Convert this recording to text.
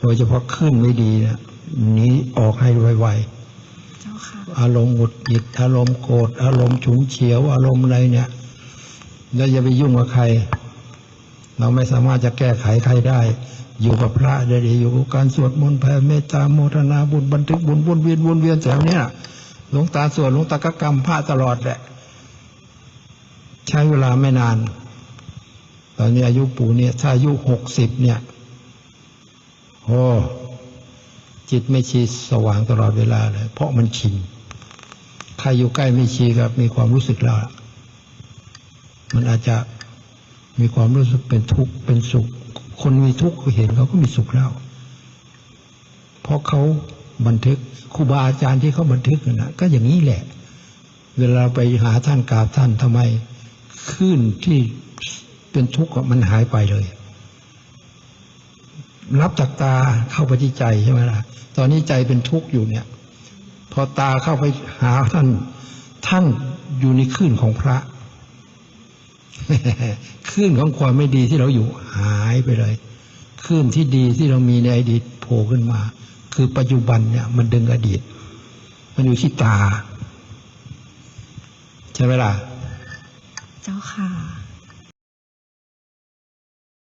โดยเฉพาะขึ้นไม่ดีเนี่ยหนี้ออกให้ไวเจ้าค่ะๆอารมณ์หงุดหงิดอารมณ์โกรธอารมณ์ฉุนเฉียว อารมณ์อะไรเนี่ยแล้วอย่าไปยุ่งกับใคร เราไม่สามารถจะแก้ไขใครได้ อยู่กับพระได้ดีอยู่กับการสวดมนต์แผ่เมตตาโมทนาบุญบันทึกบุญวนเวียนวนเวียนแถวเนี้ยหลวงตาสวดหลวงตากกรรมพระตลอดแหละใช้เวลาไม่นาน ตอนนี้อายุปู่เนี่ยถ้าอายุหกสิบเนี่ย โอ้จิตไม่ชีสว่างตลอดเวลาเลย เพราะมันชินใครอยู่ใกล้ไม่ชีกับ มีความรู้สึกแล้วมันอาจจะมีความรู้สึกเป็นทุกข์เป็นสุข คนมีทุกข์เขเห็นเขาก็มีสุขแล้วเพราะเขาบันทึกครูบาอาจารย์ที่เขาบันทึกนะก็อย่างนี้แหละ เวลาไปหาท่านกราบท่านทำไมคลื่นที่เป็นทุกข์มันหายไปเลย รับจากตาเข้าไปที่ใจใช่ไหมล่ะ ตอนนี้ใจเป็นทุกข์อยู่เนี่ย พอตาเข้าไปหาท่านท่านอยู่ในคลื่นของพระคลื่นของความไม่ดีที่เราอยู่หายไปเลยคลื่นที่ดีที่เรามีในอดีตโผล่ขึ้นมา คือปัจจุบันเนี่ย มันดึงอดีต มันอยู่ที่ตา ใช่ไหมล่ะ เจ้าค่ะ